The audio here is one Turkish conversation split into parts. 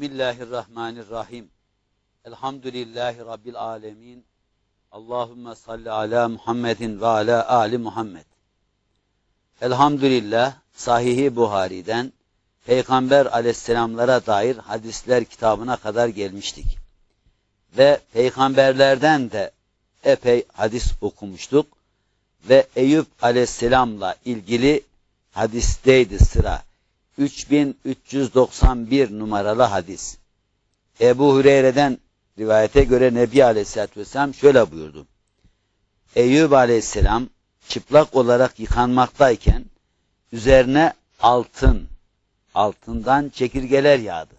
Bismillahirrahmanirrahim. Elhamdülillahi Rabbil alemin. Allahümme salli ala Muhammedin ve ala Ali Muhammed. Elhamdülillah Sahih-i Buhari'den Peygamber aleyhisselamlara dair hadisler kitabına kadar gelmiştik. Ve peygamberlerden de epey hadis okumuştuk. Ve Eyüp aleyhisselamla ilgili hadisteydi sıra. 3391 numaralı hadis. Ebu Hureyre'den rivayete göre Nebi Aleyhisselatü Vesselam şöyle buyurdu. Eyüp Aleyhisselam çıplak olarak yıkanmaktayken üzerine altın, altından çekirgeler yağdı.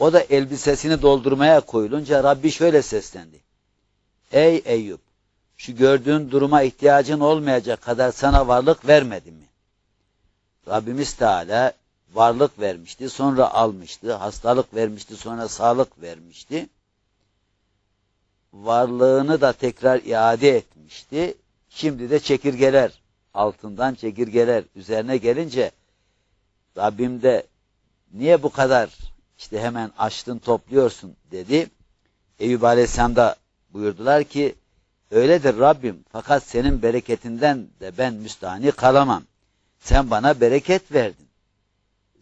O da elbisesini doldurmaya koyulunca Rabbi şöyle seslendi. Ey Eyüp! Şu gördüğün duruma ihtiyacın olmayacak kadar sana varlık vermedim mi? Rabbimiz Teala varlık vermişti, sonra almıştı, hastalık vermişti, sonra sağlık vermişti. Varlığını da tekrar iade etmişti. Şimdi de çekirgeler, altından çekirgeler üzerine gelince Rabbim de niye bu kadar işte hemen açtın topluyorsun dedi. Eyüp Aleyhisselam da buyurdular ki öyledir Rabbim fakat senin bereketinden de ben müstahni kalamam. Sen bana bereket verdin.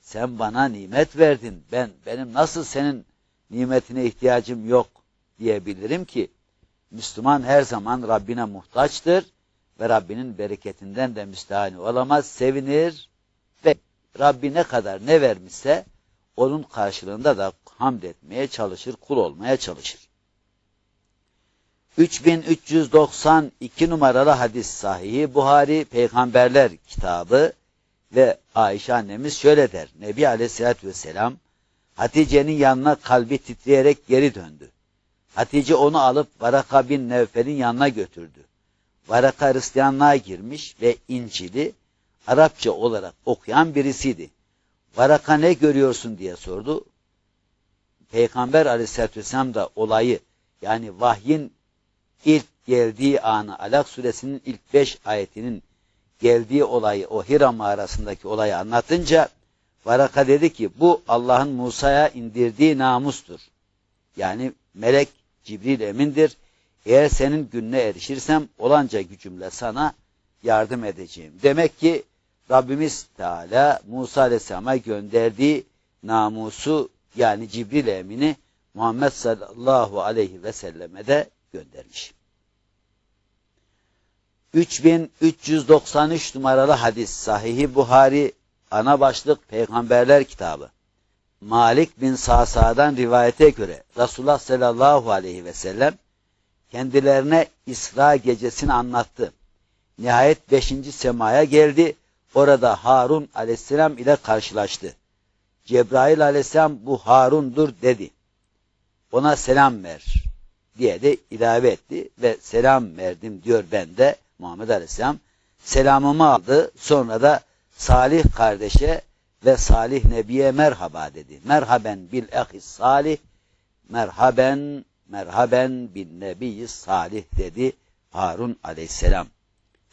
Sen bana nimet verdin. Ben benim nasıl senin nimetine ihtiyacım yok diyebilirim ki Müslüman her zaman Rabbine muhtaçtır ve Rabbinin bereketinden de müstahani olamaz, sevinir ve Rabbi ne kadar ne vermişse onun karşılığında da hamd etmeye çalışır, kul olmaya çalışır. 3392 numaralı hadis sahihi Buhari Peygamberler kitabı ve Ayşe annemiz şöyle der. Nebi Aleyhisselatü Vesselam Hatice'nin yanına kalbi titreyerek geri döndü. Hatice onu alıp Varaka bin Nevfel'in yanına götürdü. Varaka Hristiyanlığa girmiş ve İncil'i Arapça olarak okuyan birisiydi. Varaka ne görüyorsun diye sordu. Peygamber aleyhissalatü vesselam da olayı yani vahyin ilk geldiği anı Alak suresinin ilk beş ayetinin geldiği olayı o Hira mağarasındaki olayı anlatınca Varaka dedi ki bu Allah'ın Musa'ya indirdiği namustur. Yani melek Cibril emindir. Eğer senin gününe erişirsem olanca gücümle sana yardım edeceğim. Demek ki Rabbimiz Teala Musa Aleyhisselam'a gönderdiği namusu yani Cibril emini Muhammed sallallahu aleyhi ve selleme de göndermiş. 3393 numaralı hadis Sahih-i Buhari ana başlık Peygamberler kitabı. Malik bin Sa'sa'dan rivayete göre Resulullah sallallahu aleyhi ve sellem kendilerine İsra gecesini anlattı. Nihayet beşinci semaya geldi. Orada Harun aleyhisselam ile karşılaştı. Cebrail aleyhisselam bu Harun'dur dedi. Ona selam ver diye de ilave etti ve selam verdim diyor ben de Muhammed Aleyhisselam selamımı aldı. Sonra da Salih kardeşe ve Salih Nebi'ye merhaba dedi. Merhaben bil ehis salih, merhaben, merhaben bin nebiyyi salih dedi Harun Aleyhisselam.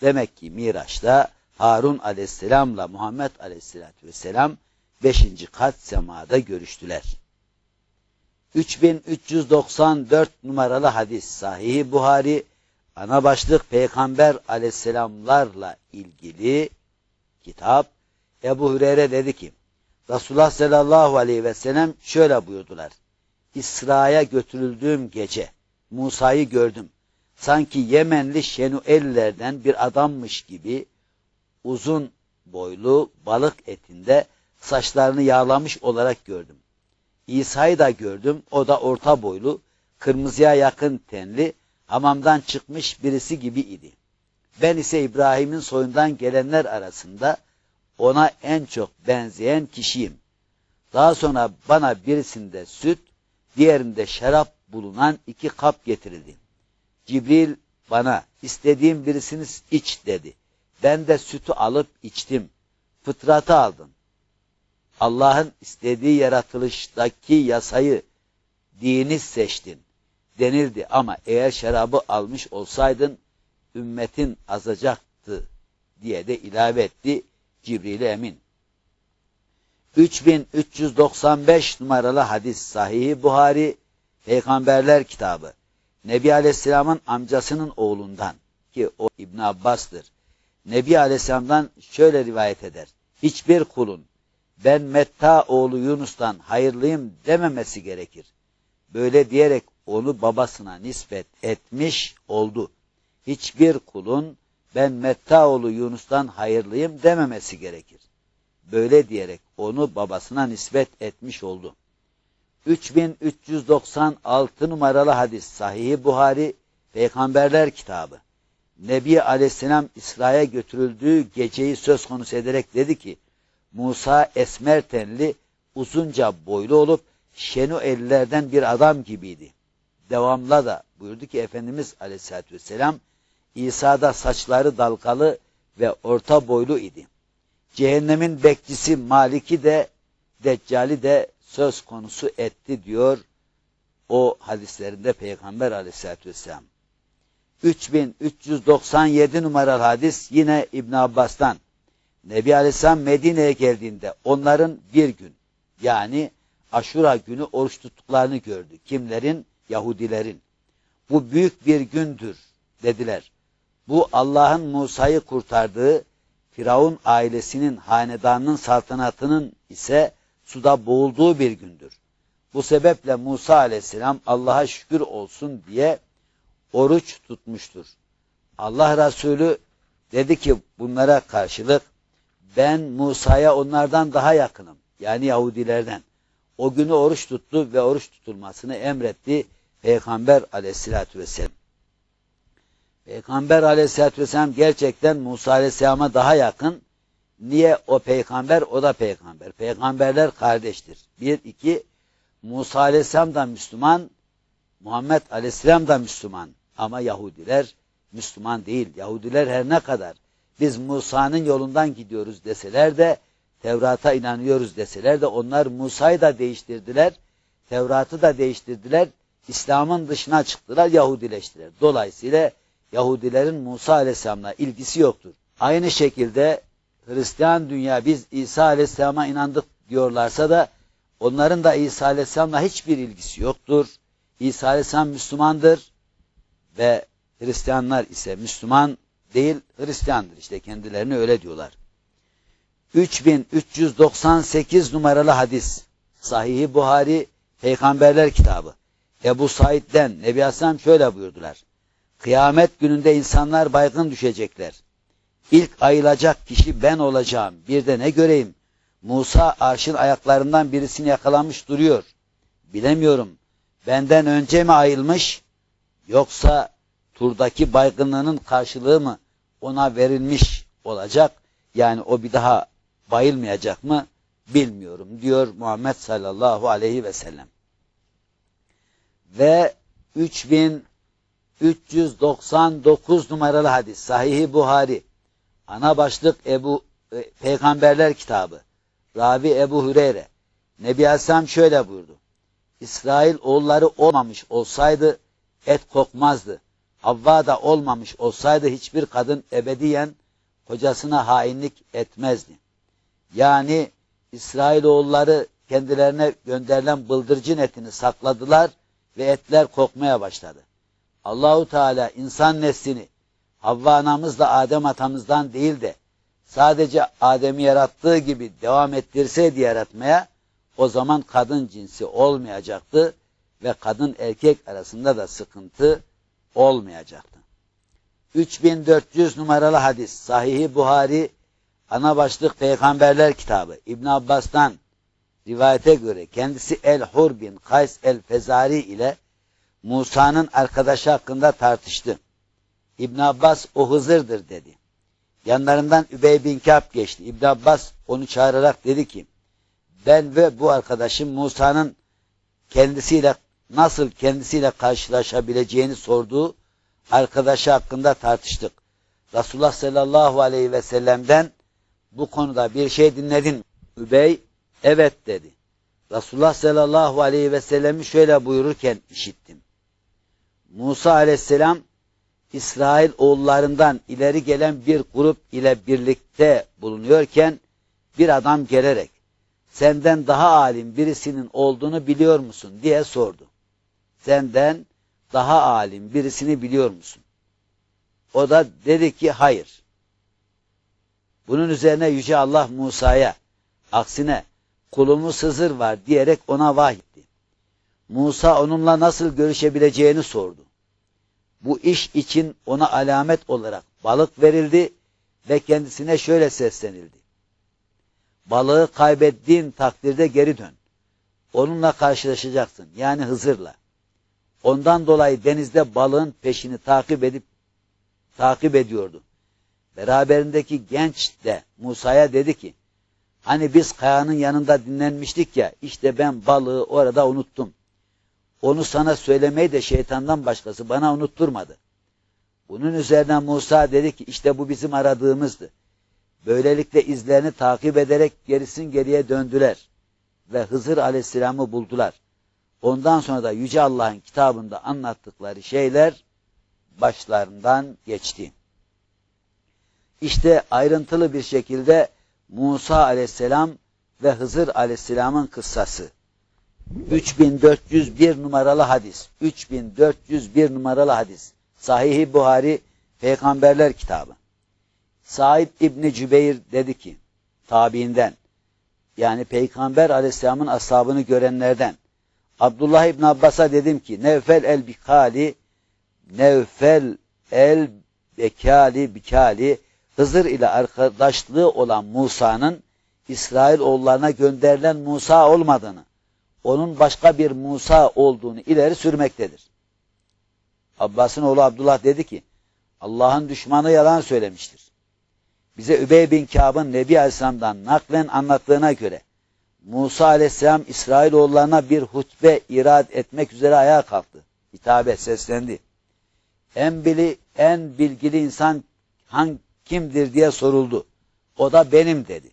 Demek ki Miraç'ta Harun Aleyhisselam'la Muhammed Aleyhisselatü Vesselam beşinci kat semada görüştüler. 3394 numaralı hadis Sahih Buhari ana başlık Peygamber aleyhisselamlarla ilgili kitap Ebu Hureyre dedi ki Resulullah sallallahu aleyhi ve sellem şöyle buyurdular. İsra'ya götürüldüğüm gece Musa'yı gördüm. Sanki Yemenli Şenuellerden bir adammış gibi uzun boylu balık etinde saçlarını yağlamış olarak gördüm. İsa'yı da gördüm. O da orta boylu, kırmızıya yakın tenli, hamamdan çıkmış birisi gibi idi. Ben ise İbrahim'in soyundan gelenler arasında ona en çok benzeyen kişiyim. Daha sonra bana birisinde süt, diğerinde şarap bulunan iki kap getirildi. Cibril bana istediğim birisini iç dedi. Ben de sütü alıp içtim. Fıtratı aldım. Allah'ın istediği yaratılıştaki yasayı, dini seçtin denildi ama eğer şarabı almış olsaydın ümmetin azacaktı diye de ilave etti Cibril Emin. 3395 numaralı hadis Sahih Buhari Peygamberler kitabı. Nebi Aleyhisselam'ın amcasının oğlundan ki o İbn Abbas'tır. Nebi Aleyhisselam'dan şöyle rivayet eder. Hiçbir kulun ben Metta oğlu Yunus'tan hayırlıyım dememesi gerekir. Böyle diyerek onu babasına nispet etmiş oldu. Hiçbir kulun ben Metta oğlu Yunus'tan hayırlıyım dememesi gerekir. Böyle diyerek onu babasına nispet etmiş oldu. 3396 numaralı hadis Sahih Buhari Peygamberler kitabı. Nebi Aleyhisselam İsra'ya götürüldüğü geceyi söz konusu ederek dedi ki Musa esmer tenli uzunca boylu olup şenu ellerden bir adam gibiydi. Devamla da buyurdu ki Efendimiz Aleyhisselatü Vesselam İsa'da saçları dalgalı ve orta boylu idi. Cehennemin bekçisi Malik'i de Deccali de söz konusu etti diyor o hadislerinde Peygamber aleyhissalatü vesselam. 3397 numaralı hadis yine İbn Abbas'tan. Nebi Aleyhisselam Medine'ye geldiğinde onların bir gün yani Aşura günü oruç tuttuklarını gördü. Kimlerin? Yahudilerin. Bu büyük bir gündür dediler. Bu Allah'ın Musa'yı kurtardığı Firavun ailesinin hanedanının saltanatının ise suda boğulduğu bir gündür. Bu sebeple Musa aleyhisselam Allah'a şükür olsun diye oruç tutmuştur. Allah Resulü dedi ki bunlara karşılık ben Musa'ya onlardan daha yakınım. Yani Yahudilerden. O günü oruç tuttu ve oruç tutulmasını emretti Peygamber aleyhissalatü vesselam. Peygamber aleyhissalatü vesselam gerçekten Musa aleyhisselama daha yakın. Niye o peygamber o da peygamber. Peygamberler kardeştir. Bir, iki, Musa aleyhisselam da Müslüman, Muhammed aleyhisselam da Müslüman. Ama Yahudiler Müslüman değil. Yahudiler her ne kadar biz Musa'nın yolundan gidiyoruz deseler de Tevrat'a inanıyoruz deseler de onlar Musa'yı da değiştirdiler. Tevrat'ı da değiştirdiler. İslam'ın dışına çıktılar, Yahudileştiler. Dolayısıyla Yahudilerin Musa Aleyhisselam'la ilgisi yoktur. Aynı şekilde Hristiyan dünya biz İsa Aleyhisselam'a inandık diyorlarsa da onların da İsa Aleyhisselam'la hiçbir ilgisi yoktur. İsa Aleyhisselam Müslümandır ve Hristiyanlar ise Müslüman değil Hristiyandır. İşte kendilerini öyle diyorlar. 3398 numaralı hadis. Sahih-i Buhari Peygamberler kitabı. Ebu Said'den Nebi Hasan şöyle buyurdular. Kıyamet gününde insanlar baygın düşecekler. İlk ayılacak kişi ben olacağım. Bir de ne göreyim? Musa arşın ayaklarından birisini yakalamış duruyor. Bilemiyorum. Benden önce mi ayılmış yoksa turdaki baygınlığının karşılığı mı ona verilmiş olacak? Yani o bir daha bayılmayacak mı? Bilmiyorum diyor Muhammed sallallahu aleyhi ve sellem. Ve 3399 numaralı hadis Sahih-i Buhari ana başlık Ebu e, Peygamberler kitabı Rabi Ebu Hüreyre Nebi Aleyhisselam şöyle buyurdu. İsrail oğulları olmamış olsaydı et kokmazdı. Havva olmamış olsaydı hiçbir kadın ebediyen kocasına hainlik etmezdi. Yani İsrailoğulları kendilerine gönderilen bıldırcın etini sakladılar ve etler kokmaya başladı. Allahu Teala insan neslini Havva anamızla Adem atamızdan değil de sadece Adem'i yarattığı gibi devam ettirseydi yaratmaya o zaman kadın cinsi olmayacaktı ve kadın erkek arasında da sıkıntı olmayacaktı. 3400 numaralı hadis Sahih-i Buhari ana başlık Peygamberler kitabı İbn Abbas'tan rivayete göre kendisi El-Hur bin Kays el-Fezari ile Musa'nın arkadaşı hakkında tartıştı. İbn Abbas o Hızır'dır dedi. Yanlarından Übey bin Kâb geçti. İbn Abbas onu çağırarak dedi ki ben ve bu arkadaşım Musa'nın kendisiyle nasıl kendisiyle karşılaşabileceğini sorduğu arkadaşı hakkında tartıştık. Resulullah sallallahu aleyhi ve sellem'den bu konuda bir şey dinledin. Übey evet dedi. Resulullah sallallahu aleyhi ve sellemi şöyle buyururken işittim. Musa aleyhisselam İsrail oğullarından ileri gelen bir grup ile birlikte bulunuyorken bir adam gelerek senden daha alim birisinin olduğunu biliyor musun diye sordu. Senden daha alim birisini biliyor musun? O da dedi ki hayır. Bunun üzerine Yüce Allah Musa'ya aksine kulumuz Hızır var diyerek ona vahyetti. Musa onunla nasıl görüşebileceğini sordu. Bu iş için ona alamet olarak balık verildi ve kendisine şöyle seslenildi. Balığı kaybettiğin takdirde geri dön. Onunla karşılaşacaksın yani Hızır'la. Ondan dolayı denizde balığın peşini takip edip takip ediyordu. Beraberindeki genç de Musa'ya dedi ki, hani biz kayanın yanında dinlenmiştik ya, işte ben balığı orada unuttum. Onu sana söylemeyi de şeytandan başkası bana unutturmadı. Bunun üzerine Musa dedi ki, işte bu bizim aradığımızdı. Böylelikle izlerini takip ederek gerisin geriye döndüler ve Hızır aleyhisselamı buldular. Ondan sonra da Yüce Allah'ın kitabında anlattıkları şeyler başlarından geçti. İşte ayrıntılı bir şekilde Musa aleyhisselam ve Hızır aleyhisselamın kıssası. 3401 numaralı hadis. 3401 numaralı hadis. Sahih-i Buhari Peygamberler kitabı. Said İbni Cübeyr dedi ki, tabiinden, yani Peygamber aleyhisselamın ashabını görenlerden, Abdullah İbn Abbas'a dedim ki, Nevfel el Bikali, Nevfel el Bekali Bikali, Hızır ile arkadaşlığı olan Musa'nın İsrail oğullarına gönderilen Musa olmadığını, onun başka bir Musa olduğunu ileri sürmektedir. Abbas'ın oğlu Abdullah dedi ki, Allah'ın düşmanı yalan söylemiştir. Bize Übey bin Kâb'ın Nebi Aleyhisselam'dan naklen anlattığına göre, Musa Aleyhisselam İsrailoğullarına bir hutbe irad etmek üzere ayağa kalktı. Hitabe seslendi. En bili, en bilgili insan hangi kimdir diye soruldu. O da benim dedi.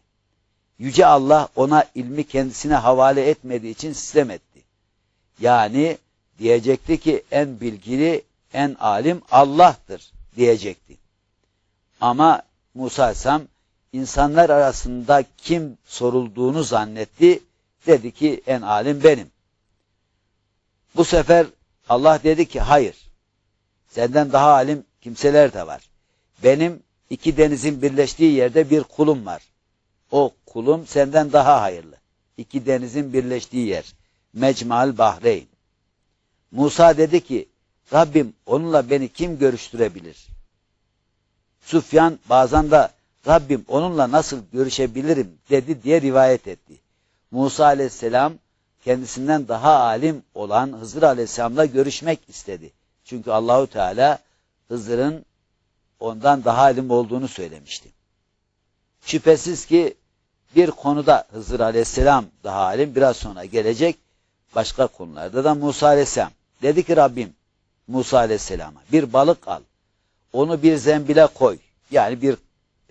Yüce Allah ona ilmi kendisine havale etmediği için sistem etti. Yani diyecekti ki en bilgili, en alim Allah'tır diyecekti. Ama Musa Aleyhisselam insanlar arasında kim sorulduğunu zannetti. Dedi ki en alim benim. Bu sefer Allah dedi ki hayır. Senden daha alim kimseler de var. Benim iki denizin birleştiği yerde bir kulum var. O kulum senden daha hayırlı. İki denizin birleştiği yer. Mecmal Bahreyn. Musa dedi ki, Rabbim onunla beni kim görüştürebilir? Süfyan bazen de Rabbim onunla nasıl görüşebilirim dedi diye rivayet etti. Musa aleyhisselam kendisinden daha alim olan Hızır aleyhisselamla görüşmek istedi. Çünkü Allahu Teala Hızır'ın ondan daha alim olduğunu söylemişti. Şüphesiz ki bir konuda Hızır aleyhisselam daha alim biraz sonra gelecek. Başka konularda da Musa aleyhisselam. Dedi ki Rabbim Musa aleyhisselama bir balık al. Onu bir zembile koy. Yani bir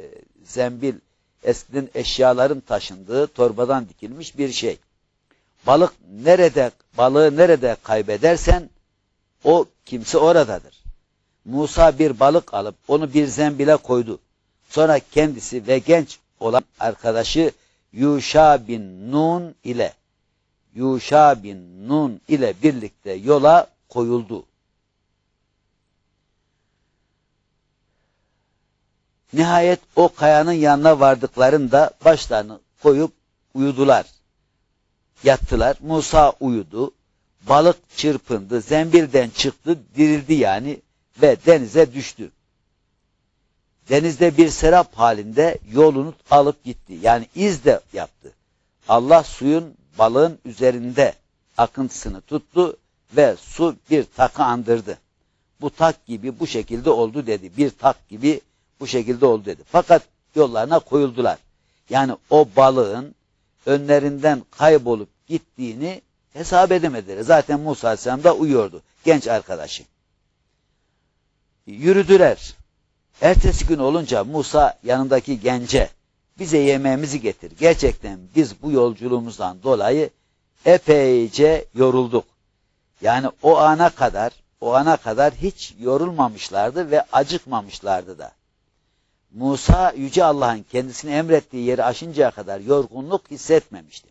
e, zembil eskiden eşyaların taşındığı torbadan dikilmiş bir şey. Balık nerede, balığı nerede kaybedersen o kimse oradadır. Musa bir balık alıp onu bir zembile koydu. Sonra kendisi ve genç olan arkadaşı Yuşa bin Nun ile Yuşa bin Nun ile birlikte yola koyuldu. Nihayet o kayanın yanına vardıklarında başlarını koyup uyudular. Yattılar. Musa uyudu. Balık çırpındı. Zembilden çıktı. Dirildi yani ve denize düştü. Denizde bir serap halinde yolunu alıp gitti. Yani iz de yaptı. Allah suyun balığın üzerinde akıntısını tuttu ve su bir takı andırdı. Bu tak gibi bu şekilde oldu dedi. Bir tak gibi bu şekilde oldu dedi. Fakat yollarına koyuldular. Yani o balığın önlerinden kaybolup gittiğini hesap edemediler. Zaten Musa Aleyhisselam da uyuyordu. Genç arkadaşı. Yürüdüler. Ertesi gün olunca Musa yanındaki gence bize yemeğimizi getir. Gerçekten biz bu yolculuğumuzdan dolayı epeyce yorulduk. Yani o ana kadar o ana kadar hiç yorulmamışlardı ve acıkmamışlardı da. Musa Yüce Allah'ın kendisine emrettiği yeri aşıncaya kadar yorgunluk hissetmemişti.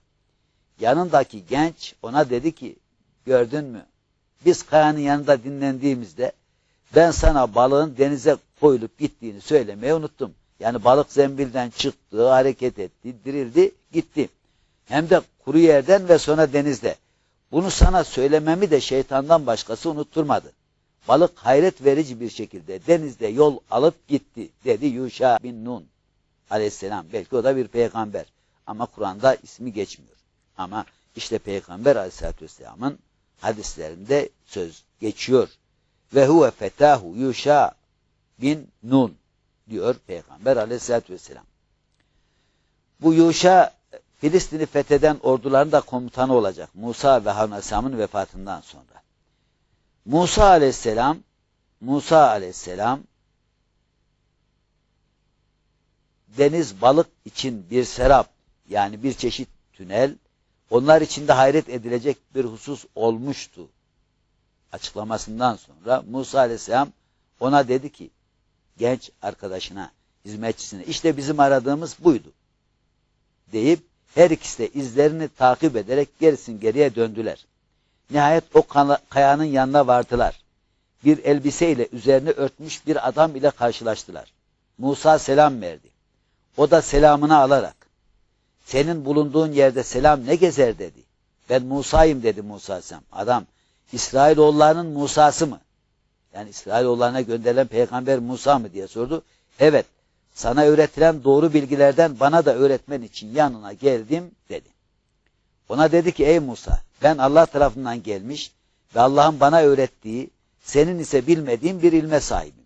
yanındaki genç ona dedi ki gördün mü biz kayanın yanında dinlendiğimizde ben sana balığın denize koyulup gittiğini söylemeyi unuttum. Yani balık zembilden çıktı, hareket etti, dirildi, gitti. Hem de kuru yerden ve sonra denizde. Bunu sana söylememi de şeytandan başkası unutturmadı. Balık hayret verici bir şekilde denizde yol alıp gitti dedi Yuşa bin Nun aleyhisselam. Belki o da bir peygamber. Ama Kur'an'da ismi geçmiyor. Ama işte peygamber aleyhissalatü vesselamın hadislerinde söz geçiyor. Ve huve fetahu Yuşa bin Nun diyor Peygamber aleyhissalatü vesselam. Bu Yuşa Filistin'i fetheden orduların da komutanı olacak. Musa ve Harun Aleyhisselam'ın vefatından sonra. Musa Aleyhisselam Musa Aleyhisselam deniz balık için bir serap yani bir çeşit tünel onlar içinde hayret edilecek bir husus olmuştu. Açıklamasından sonra Musa Aleyhisselam ona dedi ki genç arkadaşına, hizmetçisine işte bizim aradığımız buydu deyip her ikisi de izlerini takip ederek gerisin geriye döndüler. Nihayet o kayanın yanına vardılar. Bir elbiseyle üzerine örtmüş bir adam ile karşılaştılar. Musa selam verdi. O da selamını alarak senin bulunduğun yerde selam ne gezer dedi. Ben Musa'yım dedi Musa Sem. Adam İsrailoğullarının Musa'sı mı? Yani İsrailoğullarına gönderilen peygamber Musa mı diye sordu. Evet sana öğretilen doğru bilgilerden bana da öğretmen için yanına geldim dedi. Ona dedi ki ey Musa ben Allah tarafından gelmiş ve Allah'ın bana öğrettiği senin ise bilmediğin bir ilme sahibim.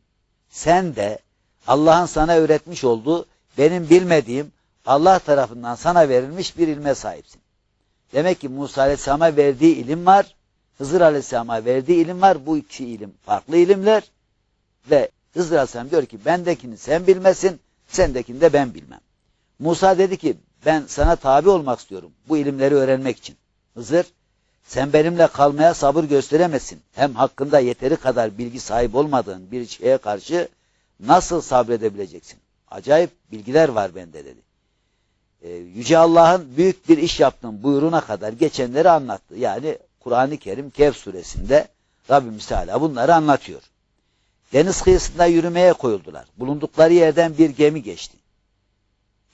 Sen de Allah'ın sana öğretmiş olduğu benim bilmediğim Allah tarafından sana verilmiş bir ilme sahipsin. Demek ki Musa Aleyhisselam'a verdiği ilim var, Hızır Aleyhisselam'a verdiği ilim var. Bu iki ilim farklı ilimler ve Hızır Aleyhisselam diyor ki bendekini sen bilmesin, sendekini de ben bilmem. Musa dedi ki ben sana tabi olmak istiyorum bu ilimleri öğrenmek için. Hızır sen benimle kalmaya sabır gösteremezsin. Hem hakkında yeteri kadar bilgi sahip olmadığın bir şeye karşı nasıl sabredebileceksin? Acayip bilgiler var bende dedi. Ee, Yüce Allah'ın büyük bir iş yaptığın buyruğuna kadar geçenleri anlattı. Yani Kur'an-ı Kerim Kehf suresinde Rabbimiz Teala bunları anlatıyor. Deniz kıyısında yürümeye koyuldular. Bulundukları yerden bir gemi geçti.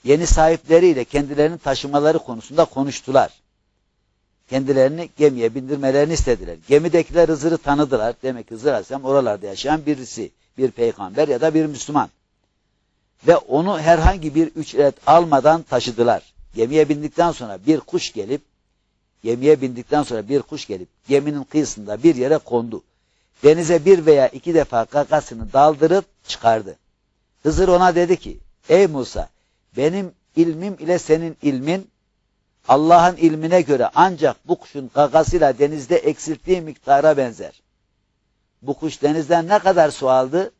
Yeni sahipleriyle kendilerini taşımaları konusunda konuştular. Kendilerini gemiye bindirmelerini istediler. Gemidekiler Hızır'ı tanıdılar. Demek ki Hızır Aleyhisselam oralarda yaşayan birisi. Bir peygamber ya da bir Müslüman. Ve onu herhangi bir ücret almadan taşıdılar. Gemiye bindikten sonra bir kuş gelip Gemiye bindikten sonra bir kuş gelip geminin kıyısında bir yere kondu. Denize bir veya iki defa kakasını daldırıp çıkardı. Hızır ona dedi ki, ey Musa benim ilmim ile senin ilmin Allah'ın ilmine göre ancak bu kuşun kakasıyla denizde eksilttiği miktara benzer. Bu kuş denizden ne kadar su aldı?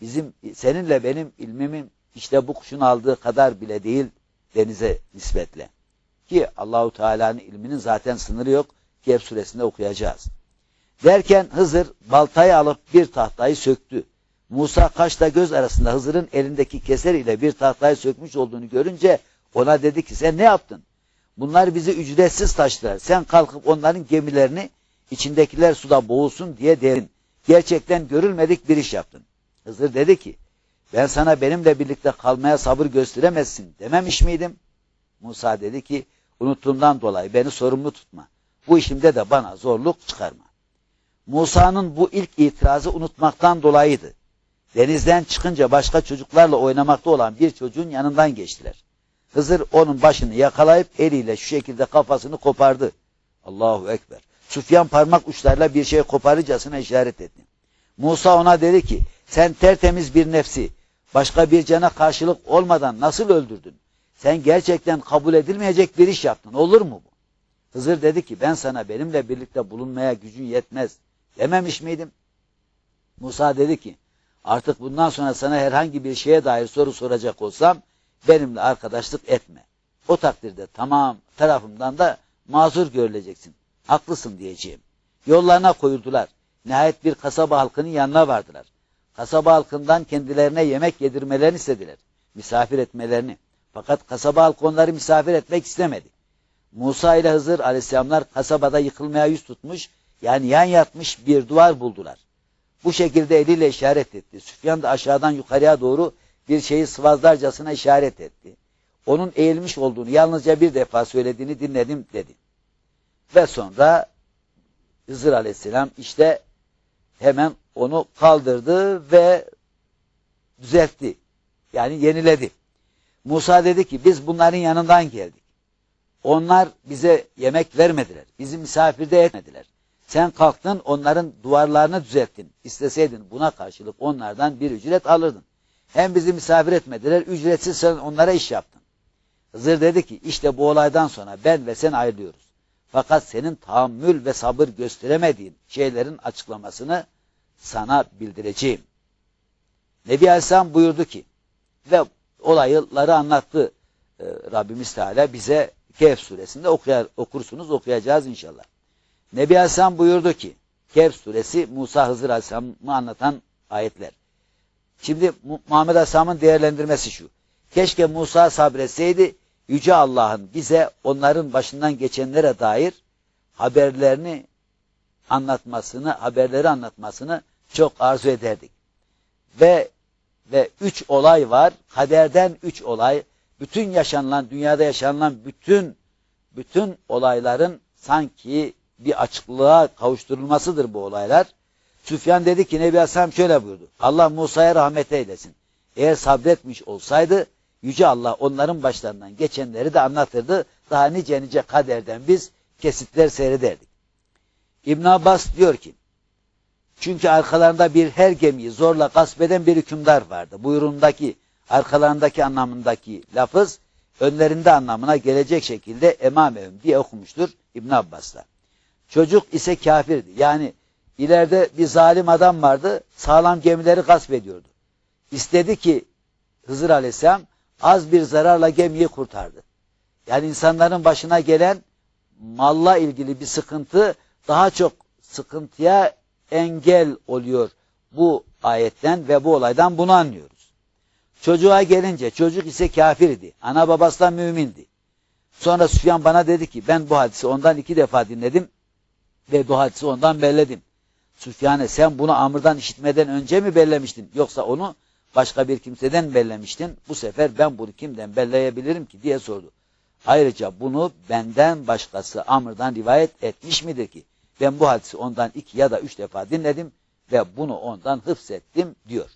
Bizim seninle benim ilmimin işte bu kuşun aldığı kadar bile değil denize nispetle. Ki Allahu Teala'nın ilminin zaten sınırı yok. Kehf suresinde okuyacağız. Derken Hızır baltayı alıp bir tahtayı söktü. Musa kaşla göz arasında Hızır'ın elindeki keser ile bir tahtayı sökmüş olduğunu görünce ona dedi ki sen ne yaptın? Bunlar bizi ücretsiz taştılar. Sen kalkıp onların gemilerini içindekiler suda boğulsun diye derin. Gerçekten görülmedik bir iş yaptın. Hızır dedi ki ben sana benimle birlikte kalmaya sabır gösteremezsin dememiş miydim? Musa dedi ki Unuttuğumdan dolayı beni sorumlu tutma. Bu işimde de bana zorluk çıkarma. Musa'nın bu ilk itirazı unutmaktan dolayıydı. Denizden çıkınca başka çocuklarla oynamakta olan bir çocuğun yanından geçtiler. Hızır onun başını yakalayıp eliyle şu şekilde kafasını kopardı. Allahu Ekber. Sufyan parmak uçlarıyla bir şey koparıcasına işaret etti. Musa ona dedi ki sen tertemiz bir nefsi başka bir cana karşılık olmadan nasıl öldürdün? Sen gerçekten kabul edilmeyecek bir iş yaptın. Olur mu bu? Hızır dedi ki ben sana benimle birlikte bulunmaya gücün yetmez dememiş miydim? Musa dedi ki artık bundan sonra sana herhangi bir şeye dair soru soracak olsam benimle arkadaşlık etme. O takdirde tamam tarafımdan da mazur görüleceksin. Haklısın diyeceğim. Yollarına koyuldular. Nihayet bir kasaba halkının yanına vardılar. Kasaba halkından kendilerine yemek yedirmelerini istediler. Misafir etmelerini. Fakat kasaba halkı onları misafir etmek istemedi. Musa ile Hızır aleyhisselamlar kasabada yıkılmaya yüz tutmuş, yani yan yatmış bir duvar buldular. Bu şekilde eliyle işaret etti. Süfyan da aşağıdan yukarıya doğru bir şeyi sıvazlarcasına işaret etti. Onun eğilmiş olduğunu yalnızca bir defa söylediğini dinledim dedi. Ve sonra Hızır aleyhisselam işte hemen onu kaldırdı ve düzeltti. Yani yeniledi. Musa dedi ki biz bunların yanından geldik. Onlar bize yemek vermediler. Bizi misafirde etmediler. Sen kalktın onların duvarlarını düzelttin. İsteseydin buna karşılık onlardan bir ücret alırdın. Hem bizi misafir etmediler, ücretsiz sen onlara iş yaptın. Hızır dedi ki işte bu olaydan sonra ben ve sen ayrılıyoruz. Fakat senin tahammül ve sabır gösteremediğin şeylerin açıklamasını sana bildireceğim. Nebi Aleyhisselam buyurdu ki ve olayları anlattı e, Rabbimiz Teala bize Kehf suresinde okuyar, okursunuz okuyacağız inşallah. Nebi Aleyhisselam buyurdu ki Kehf suresi Musa Hızır Aleyhisselam'ı anlatan ayetler. Şimdi Muhammed Aleyhisselam'ın değerlendirmesi şu. Keşke Musa sabretseydi Yüce Allah'ın bize onların başından geçenlere dair haberlerini anlatmasını, haberleri anlatmasını çok arzu ederdik. Ve ve üç olay var. Kaderden üç olay. Bütün yaşanılan, dünyada yaşanılan bütün bütün olayların sanki bir açıklığa kavuşturulmasıdır bu olaylar. Süfyan dedi ki Nebi Aleyhisselam şöyle buyurdu. Allah Musa'ya rahmet eylesin. Eğer sabretmiş olsaydı Yüce Allah onların başlarından geçenleri de anlatırdı. Daha nice nice kaderden biz kesitler seyrederdik. İbn Abbas diyor ki çünkü arkalarında bir her gemiyi zorla gasp eden bir hükümdar vardı. Buyruğundaki arkalarındaki anlamındaki lafız önlerinde anlamına gelecek şekilde emamehum diye okumuştur İbn Abbas'la. Çocuk ise kafirdi. Yani ileride bir zalim adam vardı. Sağlam gemileri gasp ediyordu. İstedi ki Hızır Aleyhisselam az bir zararla gemiyi kurtardı. Yani insanların başına gelen malla ilgili bir sıkıntı daha çok sıkıntıya engel oluyor bu ayetten ve bu olaydan bunu anlıyoruz. Çocuğa gelince çocuk ise kafirdi. Ana babası da mümindi. Sonra Süfyan bana dedi ki ben bu hadisi ondan iki defa dinledim ve bu hadisi ondan belledim. Süfyan'e sen bunu Amr'dan işitmeden önce mi bellemiştin yoksa onu başka bir kimseden bellemiştin. Bu sefer ben bunu kimden belleyebilirim ki diye sordu. Ayrıca bunu benden başkası Amr'dan rivayet etmiş midir ki? Ben bu hadisi ondan iki ya da üç defa dinledim ve bunu ondan hıfzettim diyor.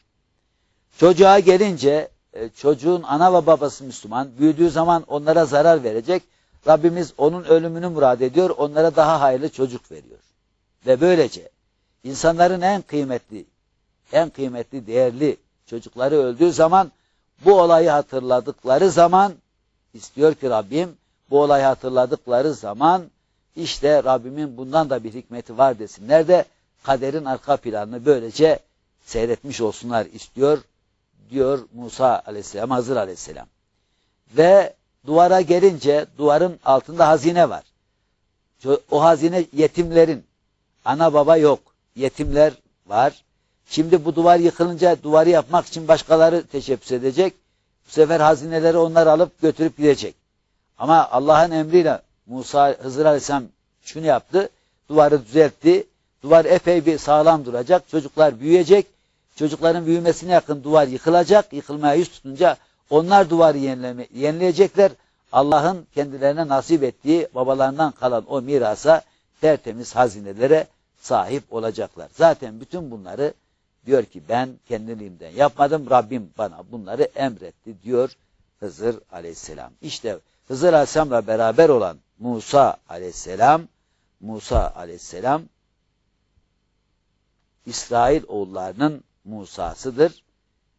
Çocuğa gelince e, çocuğun ana ve babası Müslüman büyüdüğü zaman onlara zarar verecek. Rabbimiz onun ölümünü murad ediyor onlara daha hayırlı çocuk veriyor. Ve böylece insanların en kıymetli en kıymetli değerli çocukları öldüğü zaman bu olayı hatırladıkları zaman istiyor ki Rabbim bu olayı hatırladıkları zaman işte Rabbimin bundan da bir hikmeti var desinler de kaderin arka planını böylece seyretmiş olsunlar istiyor diyor Musa aleyhisselam, Hazır aleyhisselam. Ve duvara gelince duvarın altında hazine var. O hazine yetimlerin. Ana baba yok. Yetimler var. Şimdi bu duvar yıkılınca duvarı yapmak için başkaları teşebbüs edecek. Bu sefer hazineleri onlar alıp götürüp gidecek. Ama Allah'ın emriyle Musa Hızır Aleyhisselam şunu yaptı. Duvarı düzeltti. Duvar epey bir sağlam duracak. Çocuklar büyüyecek. Çocukların büyümesine yakın duvar yıkılacak. Yıkılmaya yüz tutunca onlar duvarı yenileme, yenileyecekler. Allah'ın kendilerine nasip ettiği babalarından kalan o mirasa tertemiz hazinelere sahip olacaklar. Zaten bütün bunları diyor ki ben kendiliğimden yapmadım. Rabbim bana bunları emretti diyor Hızır aleyhisselam. İşte Hızır aleyhisselamla beraber olan Musa aleyhisselam Musa aleyhisselam İsrail oğullarının Musa'sıdır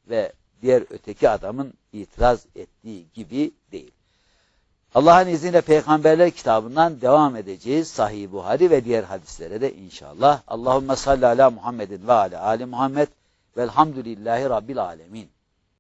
ve diğer öteki adamın itiraz ettiği gibi değil. Allah'ın izniyle Peygamberler kitabından devam edeceğiz. Sahih Buhari ve diğer hadislere de inşallah. Allahümme salli ala Muhammedin ve ala Ali Muhammed velhamdülillahi Rabbil alemin.